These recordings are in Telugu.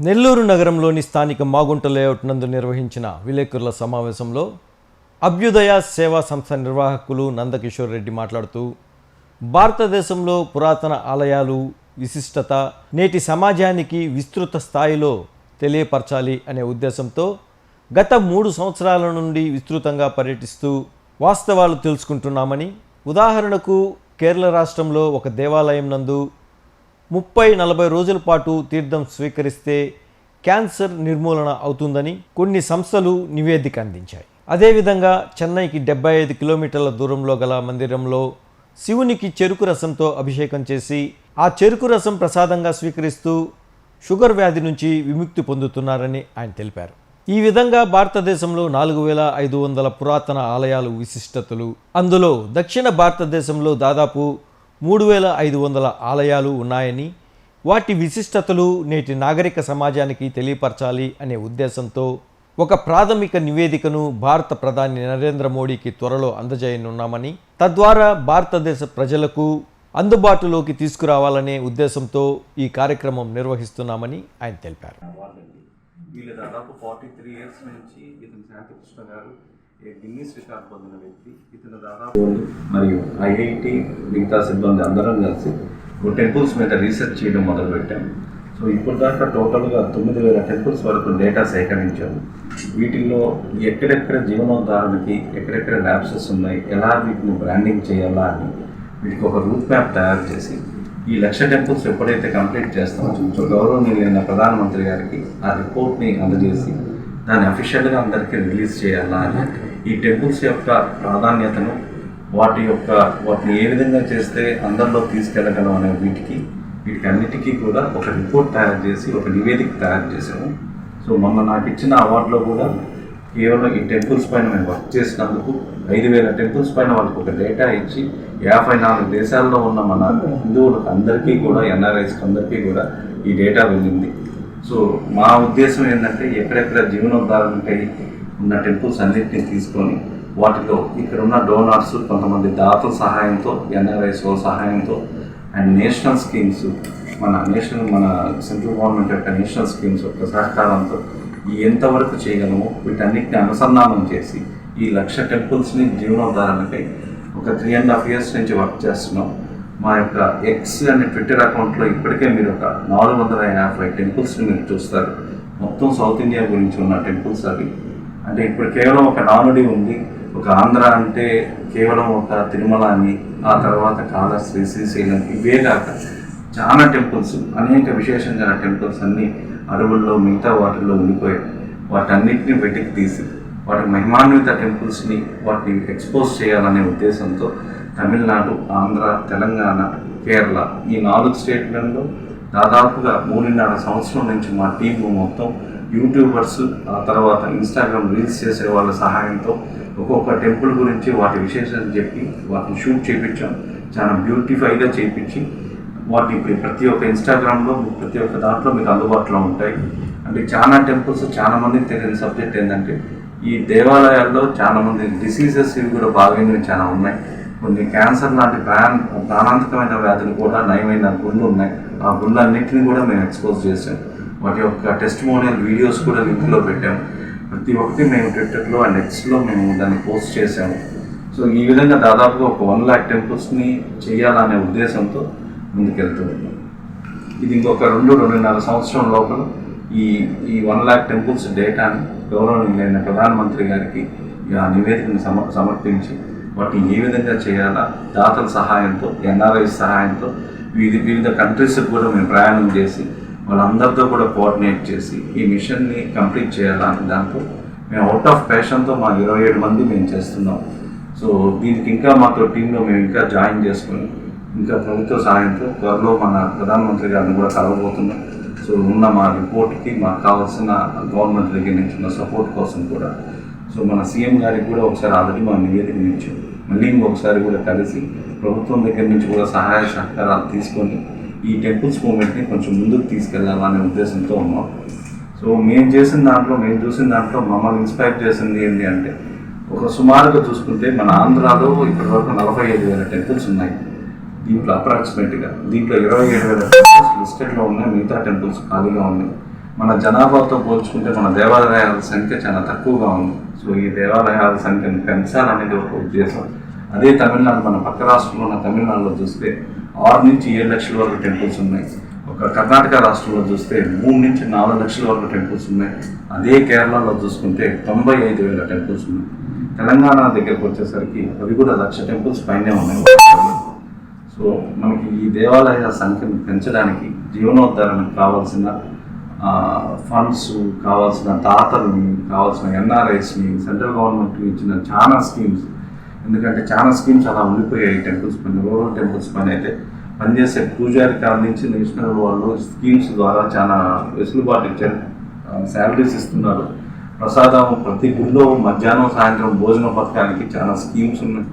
నెల్లూరు నగరంలోని స్థానిక మాగుంట లేఅవుట్ నందు నిర్వహించిన విలేకరుల సమావేశంలో అభ్యుదయ సేవా సంస్థ నిర్వాహకులు నందకిషోర్ రెడ్డి మాట్లాడుతూ భారతదేశంలో పురాతన ఆలయాలు విశిష్టత నేటి సమాజానికి విస్తృత స్థాయిలో తెలియపరచాలి అనే ఉద్దేశంతో గత మూడు సంవత్సరాల నుండి విస్తృతంగా పర్యటిస్తూ వాస్తవాలు తెలుసుకుంటున్నామని ఉదాహరణకు కేరళ రాష్ట్రంలో ఒక దేవాలయం నందు ముప్పై నలభై రోజుల పాటు తీర్థం స్వీకరిస్తే క్యాన్సర్ నిర్మూలన అవుతుందని కొన్ని సంస్థలు నివేదిక అందించాయి. అదేవిధంగా చెన్నైకి డెబ్బై ఐదు కిలోమీటర్ల దూరంలో గల మందిరంలో శివునికి చెరుకు రసంతో అభిషేకం చేసి ఆ చెరుకు రసం ప్రసాదంగా స్వీకరిస్తూ షుగర్ వ్యాధి నుంచి విముక్తి పొందుతున్నారని ఆయన తెలిపారు. ఈ విధంగా భారతదేశంలో నాలుగు వేల ఐదు వందల పురాతన ఆలయాలు విశిష్టతలు. అందులో దక్షిణ భారతదేశంలో దాదాపు మూడు వేల ఐదు వందల ఆలయాలు ఉన్నాయని వాటి విశిష్టతలు నేటి నాగరిక సమాజానికి తెలియపరచాలి అనే ఉద్దేశంతో ఒక ప్రాథమిక నివేదికను భారత ప్రధాని నరేంద్ర మోడీకి త్వరలో అందజేయనున్నామని తద్వారా భారతదేశ ప్రజలకు అందుబాటులోకి తీసుకురావాలనే ఉద్దేశంతో ఈ కార్యక్రమం నిర్వహిస్తున్నామని ఆయన తెలిపారు. వీళ్ళు దాదాపు ఫార్టీ త్రీ ఇయర్స్ నుంచి ఇతను శాంతికృష్ణ గారు గిన్నీస్ రికార్డ్ పొందిన వ్యక్తి ఇతను దాదాపు మరియు ఐఐటి మిగతా సిబ్బంది అందరం కలిసి ఓ టెంపుల్స్ మీద రీసెర్చ్ చేయడం మొదలుపెట్టాం. సో ఇప్పుడు దాకా టోటల్గా తొమ్మిది వేల టెంపుల్స్ వరకు డేటా సేకరించాము వీటిల్లో ఎక్కడెక్కడ జీవనోద్ధారణకి ఎక్కడెక్కడ ల్యాబ్సెస్ ఉన్నాయి ఎలా వీటిని బ్రాండింగ్ చేయాలా అని వీటికి ఒక రూట్ మ్యాప్ తయారు చేసి ఈ లక్ష టెంపుల్స్ ఎప్పుడైతే కంప్లీట్ చేస్తామో సో గౌరవనీయులైన ప్రధానమంత్రి గారికి ఆ రిపోర్ట్ని అందజేసి దాన్ని అఫీషియల్గా అందరికీ రిలీజ్ చేయాలా అని ఈ టెంపుల్స్ యొక్క ప్రాధాన్యతను వాటి యొక్క వాటిని ఏ విధంగా చేస్తే అందరిలో తీసుకెళ్ళగలం అనే వీటికి వీటికి అన్నిటికీ కూడా ఒక రిపోర్ట్ తయారు చేసి ఒక నివేదిక తయారు చేసాము సో మొన్న నాకు ఇచ్చిన అవార్డులో కూడా కేవలం ఈ టెంపుల్స్ పైన మేము వర్క్ చేసినందుకు ఐదు వేల టెంపుల్స్ పైన వాళ్ళకి ఒక డేటా ఇచ్చి యాభై నాలుగు దేశాల్లో ఉన్న మన హిందువులకు అందరికీ కూడా ఎన్ఆర్ఐస్కి అందరికీ కూడా ఈ డేటా వెళ్ళింది. సో మా ఉద్దేశం ఏంటంటే ఎక్కడెక్కడ జీవనోద్ధారణకై ఉన్న టెంపుల్స్ అన్నింటినీ తీసుకొని వాటిలో ఇక్కడ ఉన్న డోనార్స్ కొంతమంది దాతల సహాయంతో ఎన్ఆర్ఐసో సహాయంతో అండ్ నేషనల్ స్కీమ్స్ మన నేషనల్ మన సెంట్రల్ గవర్నమెంట్ యొక్క నేషనల్ స్కీమ్స్ యొక్క సహకారంతో ఎంతవరకు చేయగలమో వీటన్నిటిని అనుసంధానం చేసి ఈ లక్ష టెంపుల్స్ని జీవనోద్ధారణకై ఒక త్రీ అండ్ హాఫ్ ఇయర్స్ నుంచి వర్క్ చేస్తున్నాం. మా యొక్క ఎక్స్ అనే ట్విట్టర్ అకౌంట్లో ఇప్పటికే మీరు ఒక నాలుగు వందల యాభై టెంపుల్స్ని మీరు చూస్తారు. మొత్తం సౌత్ ఇండియా గురించి ఉన్న టెంపుల్స్ అవి అంటే ఇప్పుడు కేవలం ఒక నానుడి ఉంది ఒక ఆంధ్ర అంటే కేవలం ఒక తిరుమల అని ఆ తర్వాత కాళశ్రీ శ్రీశైలం ఇవే కాక చాలా టెంపుల్స్ అనేక విశేషంగా టెంపుల్స్ అన్నీ అడవుల్లో మిగతా వాటిల్లో ఉండిపోయాయి. వాటన్నిటిని వెతికి తీసి వాటి మహిమాన్విత టెంపుల్స్ని వాటిని ఎక్స్పోజ్ చేయాలనే ఉద్దేశంతో తమిళనాడు ఆంధ్ర తెలంగాణ కేరళ ఈ నాలుగు స్టేట్లలో దాదాపుగా మూడున్నర సంవత్సరం నుంచి మా టీము మొత్తం యూట్యూబర్స్ ఆ తర్వాత ఇన్స్టాగ్రామ్ రీల్స్ చేసే వాళ్ళ సహాయంతో ఒక్కొక్క టెంపుల్ గురించి వాటి విశేషాలు చెప్పి వాటిని షూట్ చేయించాం చాలా బ్యూటిఫైగా చేయించి వాటిని ప్రతి ఒక్క ఇన్స్టాగ్రామ్లో ప్రతి ఒక్క దాంట్లో మీకు అందుబాటులో ఉంటాయి. అంటే చాలా టెంపుల్స్ చాలా మందికి తెలియని సబ్జెక్ట్ ఏంటంటే ఈ దేవాలయాల్లో చాలా మంది డిసీజెస్ ఇవి కూడా బాగైనవి చాలా ఉన్నాయి. కొన్ని క్యాన్సర్ లాంటి ప్రాణ ప్రాణాంతకమైన వ్యాధులు కూడా నయమైన గుళ్ళు ఉన్నాయి. ఆ గుళ్ళన్నింటినీ కూడా మేము ఎక్స్పోజ్ చేసాం వాటి యొక్క టెస్ట్ మోనియల్ వీడియోస్ కూడా లింక్లో పెట్టాము ప్రతి ఒక్కటి మేము ట్విట్టర్లో అండ్ నెక్స్ట్లో మేము దాన్ని పోస్ట్ చేసాము సో ఈ విధంగా దాదాపుగా ఒక వన్ ల్యాక్ టెంపుల్స్ని చేయాలనే ఉద్దేశంతో ముందుకెళ్తూ ఉన్నాం. ఇది ఇంకొక రెండు రెండున్నర సంవత్సరం లోపల ఈ ఈ వన్ ల్యాక్ టెంపుల్స్ డేటాని గౌరవనీయులైన ప్రధానమంత్రి గారికి ఆ నివేదికను సమ సమర్పించి వాటిని ఏ విధంగా చేయాలా దాతల సహాయంతో ఎన్ఆర్ఐ సహాయంతో వివిధ వివిధ కంట్రీస్కి కూడా మేము ప్రయాణం చేసి వాళ్ళందరితో కూడా కోఆర్డినేట్ చేసి ఈ మిషన్ని కంప్లీట్ చేయాలని దాంతో మేము అవుట్ ఆఫ్ ప్యాషన్తో మా ఇరవై ఏడు మంది మేము చేస్తున్నాం. సో దీనికి ఇంకా మాతో టీంలో మేము ఇంకా జాయిన్ చేసుకుని ఇంకా ప్రభుత్వ సాయంతో త్వరలో మన ప్రధానమంత్రి గారిని కూడా కలవబోతున్నాం. సో ఉన్న మా రిపోర్ట్కి మాకు కావాల్సిన గవర్నమెంట్ దగ్గర నుంచి ఉన్న సపోర్ట్ కోసం కూడా. సో మన సీఎం గారికి కూడా ఒకసారి ఆల్రెడీ మా నివేదిక ఇచ్చాం మళ్ళీ ఇంకొకసారి కూడా కలిసి ప్రభుత్వం దగ్గర నుంచి కూడా సహాయ సహకారాలు తీసుకొని ఈ టెంపుల్స్ మూమెంట్ని కొంచెం ముందుకు తీసుకెళ్ళాలనే ఉద్దేశంతో ఉన్నాం. సో మేము చేసిన దాంట్లో మేము చూసిన దాంట్లో మమ్మల్ని ఇన్స్పైర్ చేసింది ఏంటి అంటే ఒక సుమారుగా చూసుకుంటే మన ఆంధ్రాలో ఇప్పటి వరకు నలభై ఐదు వేల టెంపుల్స్ ఉన్నాయి. దీంట్లో అప్రాక్సిమేట్గా దీంట్లో ఇరవై ఏడు వేల టెంపుల్స్ లిస్టెడ్లో ఉన్నాయి మిగతా టెంపుల్స్ ఖాళీగా ఉన్నాయి. మన జనాభాతో పోల్చుకుంటే మన దేవాలయాల సంఖ్య చాలా తక్కువగా ఉంది. సో ఈ దేవాలయాల సంఖ్యను పెంచాలనేది ఒక ఉద్దేశం. అదే తమిళనాడు మన పక్క రాష్ట్రంలో ఉన్న తమిళనాడులో చూస్తే ఆరు నుంచి ఏడు లక్షల వరకు టెంపుల్స్ ఉన్నాయి. ఒక కర్ణాటక రాష్ట్రంలో చూస్తే మూడు నుంచి నాలుగు లక్షల వరకు టెంపుల్స్ ఉన్నాయి. అదే కేరళలో చూసుకుంటే తొంభై ఐదు వేల టెంపుల్స్ ఉన్నాయి. తెలంగాణ దగ్గరకు వచ్చేసరికి అవి కూడా లక్ష టెంపుల్స్ పైనే ఉన్నాయి. సో మనకి ఈ దేవాలయ సంఖ్యను పెంచడానికి జీవనోద్ధరణకు కావాల్సిన ఫండ్స్ కావాల్సిన దాతల్ని కావాల్సిన ఎన్ఆర్ఐస్ని సెంట్రల్ గవర్నమెంట్ ఇచ్చిన చాలా స్కీమ్స్ ఎందుకంటే చాలా స్కీమ్స్ అలా ఉండిపోయాయి. టెంపుల్స్ పైన రూరల్ టెంపుల్స్ పైన అయితే పనిచేసే పూజారి కాడ నుంచి నేషనల్ వాళ్ళు స్కీమ్స్ ద్వారా చాలా వెసులుబాటు ఇచ్చారు. శాలరీస్ ఇస్తున్నారు. ప్రసాదం ప్రతి గుడిలో మధ్యాహ్నం సాయంత్రం భోజన పథకానికి చాలా స్కీమ్స్ ఉన్నాయి.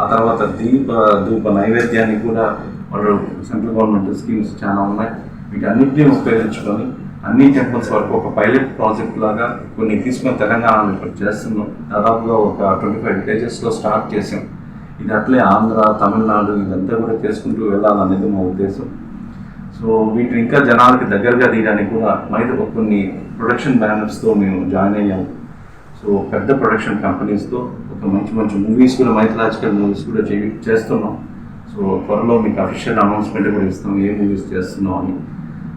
ఆ తర్వాత దీప ధూప నైవేద్యానికి కూడా వాళ్ళు సెంట్రల్ గవర్నమెంట్ స్కీమ్స్ చాలా ఉన్నాయి. వీటన్నిటిని ఉపయోగించుకొని అన్ని టెంపుల్స్ వరకు ఒక పైలట్ ప్రాజెక్ట్ లాగా కొన్ని తీసుకొని తెలంగాణలో ఇప్పుడు చేస్తున్నాం. దాదాపుగా ఒక ట్వంటీ ఫైవ్ విలేజెస్లో స్టార్ట్ చేసాం. ఇది అట్లే ఆంధ్ర తమిళనాడు ఇదంతా కూడా చేసుకుంటూ వెళ్ళాలనేది మా ఉద్దేశం. సో వీటిని ఇంకా జనాలకి దగ్గరగా తీయడానికి కూడా మైదు కొన్ని ప్రొడక్షన్ బ్యానర్స్తో మేము జాయిన్ అయ్యాము సో పెద్ద ప్రొడక్షన్ కంపెనీస్తో ఒక మంచి మంచి మూవీస్ కూడా మైథలాజికల్ మూవీస్ కూడా చే చేస్తున్నాం. సో త్వరలో మీకు అఫీషియల్ అనౌన్స్మెంట్ కూడా ఇస్తాం. ఏ మూవీస్ చేస్తున్నాం అని.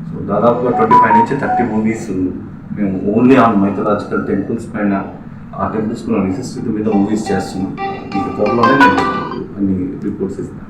సో దాదాపుగా ట్వంటీ ఫైవ్ నుంచి థర్టీ మూవీస్ మేము ఓన్లీ ఆన్ మైథలాజికల్ టెంపుల్స్ పైన ఆ టెంపుల్స్ కూడా విశిష్టత మీద మూవీస్ చేస్తున్నాం. మీకు త్వరలోనే నేను అన్ని రిపోర్ట్స్ ఇస్తాను.